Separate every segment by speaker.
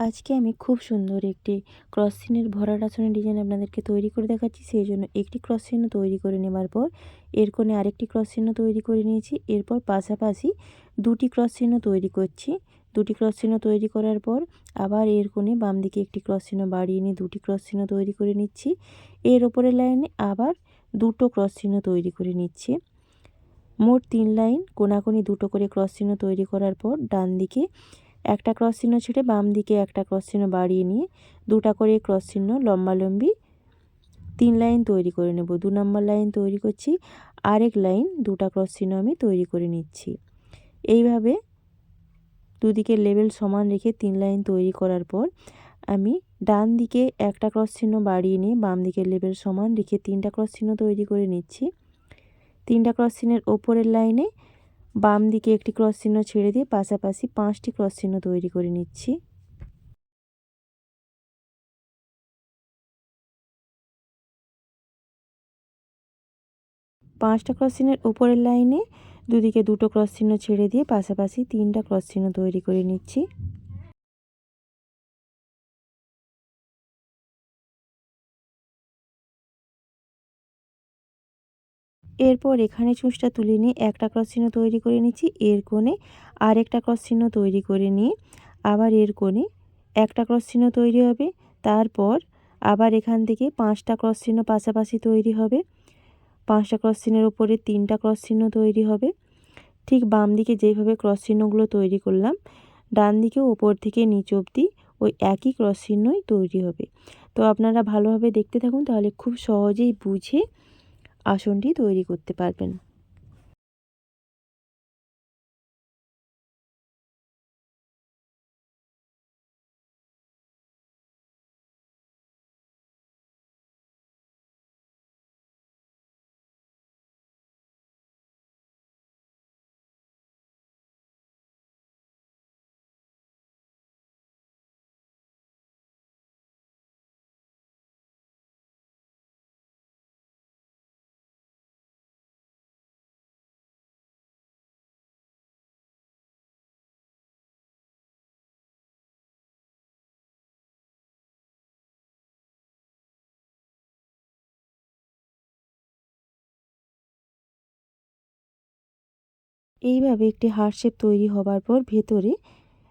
Speaker 1: আজকে আমি খুব সুন্দর একটি ক্রস সিনের ভরাট আসনের ডিজাইন আপনাদেরকে তৈরি করে দেখাচ্ছি, সেই জন্য একটি ক্রস চিহ্ন তৈরি করে নেবার পর এর কোণে আরেকটি ক্রস চিহ্ন তৈরি করে নিয়েছি। এরপর পাশাপাশি দুটি ক্রস চিহ্ন তৈরি করছি। দুটি ক্রস চিহ্ন তৈরি করার পর আবার এর কোণে বাম দিকে একটি ক্রস চিহ্ন বাড়িয়ে নিয়ে দুটি ক্রস চিহ্ন তৈরি করে নিচ্ছি। এর ওপরের লাইনে আবার দুটো ক্রস চিহ্ন তৈরি করে নিচ্ছি। মোট তিন লাইন কোনাকুনি দুটো করে ক্রস চিহ্ন তৈরি করার পর ডান দিকে একটা ক্রস চিহ্ন ছেড়ে বাম দিকে একটা ক্রস চিহ্ন বাড়িয়ে নিয়ে দুটা করে ক্রস চিহ্ন লম্বালম্বি তিন লাইন তৈরি করে নেব। দু নম্বর লাইন তৈরি করছি, আরেক লাইন দুটা ক্রস চিহ্ন আমি তৈরি করে নিচ্ছি। এইভাবে দুদিকে লেভেল সমান রেখে তিন লাইন তৈরি করার পর আমি ডান দিকে একটা ক্রস চিহ্ন বাড়িয়ে নিয়ে বাম দিকে লেভেল সমান রেখে তিনটা ক্রস চিহ্ন তৈরি করে নিচ্ছি। তিনটা ক্রস চিহ্নের ওপরের লাইনে বাম দিকে একটি ক্রস চিহ্ন ছেড়ে দিয়ে পাশাপাশি পাঁচটি ক্রস চিহ্ন তৈরি করে নিচ্ছি। পাঁচটা ক্রস চিহ্নের উপরের লাইনে দুদিকে দুটো ক্রস চিহ্ন ছেড়ে দিয়ে পাশাপাশি তিনটা ক্রস চিহ্ন তৈরি করে নিচ্ছি। এরপর এখানে চুঁচটা তুলে নিয়ে একটা ক্রস চিহ্ন তৈরি করে নিচ্ছি, এর কোণে আরেকটা ক্রস চিহ্ন তৈরি করে নিয়ে আবার এর কোণে একটা ক্রস চিহ্ন তৈরি হবে। তারপর আবার এখান থেকে পাঁচটা ক্রস চিহ্ন পাশাপাশি তৈরি হবে। পাঁচটা ক্রস চিহ্নের উপরে তিনটা ক্রস চিহ্ন তৈরি হবে। ঠিক বাম দিকে যেভাবে ক্রস চিহ্নগুলো তৈরি করলাম, ডান দিকে ওপর থেকে নিচ অবধি ওই একই ক্রস চিহ্নই তৈরি হবে। তো আপনারা ভালোভাবে দেখতে থাকুন, তাহলে খুব সহজেই বুঝে আসনটি তৈরি করতে পারবেন। এইভাবে একটি হার্ট শেপ তৈরি হবার পর ভেতরে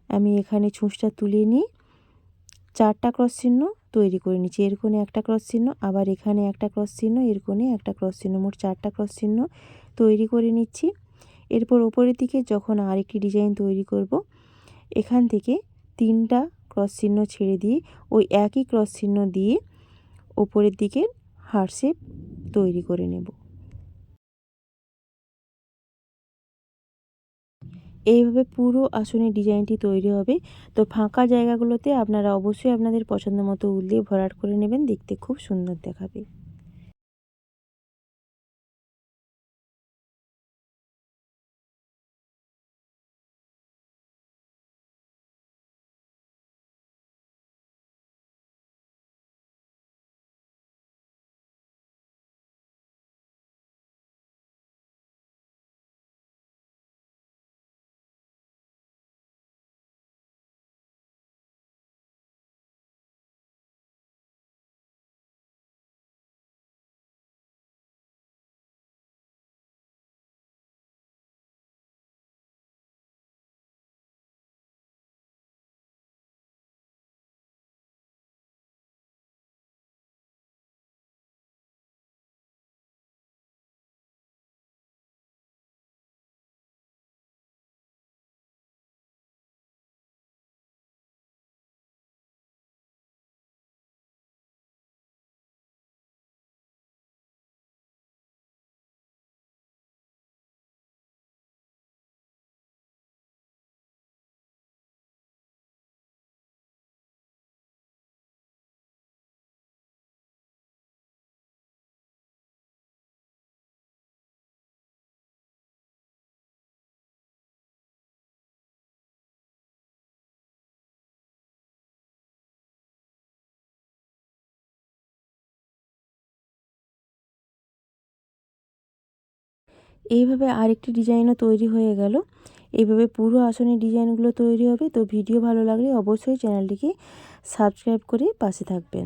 Speaker 1: আমি এখানে ছুঁচটা তুলে নিয়ে চারটা ক্রস চিহ্ন তৈরি করে নিচ্ছি। এর কোণে একটা ক্রস চিহ্ন, আবার এখানে একটা ক্রস চিহ্ন, এর কোণে একটা ক্রস চিহ্ন, মোট চারটা ক্রস চিহ্ন তৈরি করে নিচ্ছি। এরপর ওপরের দিকে যখন আরেকটি ডিজাইন তৈরি করব, এখান থেকে তিনটা ক্রস চিহ্ন ছেড়ে দিয়ে ওই একই ক্রস চিহ্ন দিয়ে ওপরের দিকে হার্ট শেপ তৈরি করে নেব। এইভাবে পুরো আসনের ডিজাইনটি তৈরি হবে। তো ফাঁকা জায়গাগুলোতে আপনারা অবশ্যই আপনাদের পছন্দ মতো উল দিয়ে ভরাট করে নেবেন। দেখতে খুব সুন্দর দেখাবে। এইভাবে আরেকটি ডিজাইনও তৈরি হয়ে গেল। এইভাবে পুরো আসনের ডিজাইনগুলো তৈরি হবে। তো ভিডিও ভালো লাগলে অবশ্যই চ্যানেলটিকে সাবস্ক্রাইব করে পাশে থাকবেন।